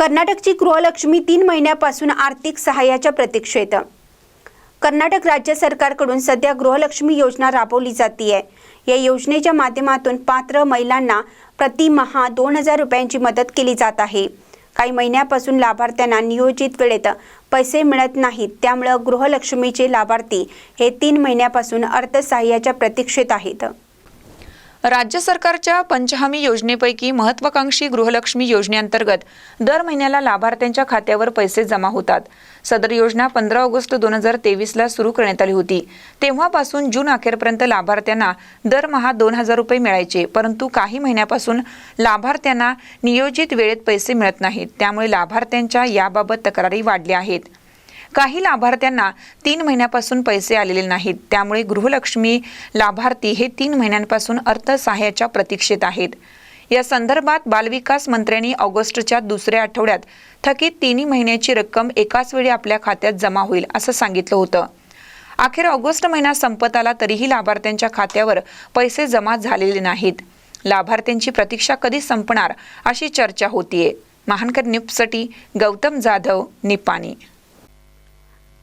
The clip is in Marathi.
कर्नाटकची गृहलक्ष्मी तीन महिन्यापासून आर्थिक सहाय्याच्या प्रतीक्षेत कर्नाटक राज्य सरकारकडून सध्या गृहलक्ष्मी योजना राबवली जाते या योजनेच्या माध्यमातून पात्र महिलांना प्रतिमहा दोन हजार रुपयांची मदत केली जात आहे. काही महिन्यापासून लाभार्थ्यांना नियोजित वेळेत पैसे मिळत नाहीत त्यामुळं गृहलक्ष्मीचे लाभार्थी हे तीन महिन्यापासून अर्थसहाय्याच्या प्रतीक्षेत आहेत. राज्य सरकारच्या पंचहमी योजनेपैकी महत्वाकांक्षी गृहलक्ष्मी योजनेअंतर्गत दर महिन्याला लाभार्थ्यांच्या खात्यावर पैसे जमा होतात. सदर योजना पंधरा ऑगस्ट दोन हजार तेवीसला सुरू करण्यात आली होती. तेव्हापासून जून अखेरपर्यंत लाभार्थ्यांना दरमहा दोन हजार रुपये मिळायचे परंतु काही महिन्यापासून लाभार्थ्यांना नियोजित वेळेत पैसे मिळत नाहीत. त्यामुळे लाभार्थ्यांच्या याबाबत तक्रारी वाढल्या आहेत. काही लाभार्थ्यांना तीन महिन्यापासून पैसे आलेले नाहीत. त्यामुळे गृहलक्ष्मी लाभार्थी हे तीन महिन्यांपासून अर्थसहाय्याच्या प्रतीक्षेत आहेत. या संदर्भात बालविकास मंत्र्यांनी ऑगस्टच्या दुसऱ्या आठवड्यात थकीत तिन्ही महिन्याची रक्कम एकाच वेळी आपल्या खात्यात जमा होईल असं सांगितलं होतं. अखेर ऑगस्ट महिना संपत आला तरीही लाभार्थ्यांच्या खात्यावर पैसे जमा झालेले नाहीत. लाभार्थ्यांची प्रतीक्षा कधी संपणार अशी चर्चा होतीये. महानकर न्यूजसाठी गौतम जाधव निपाणी.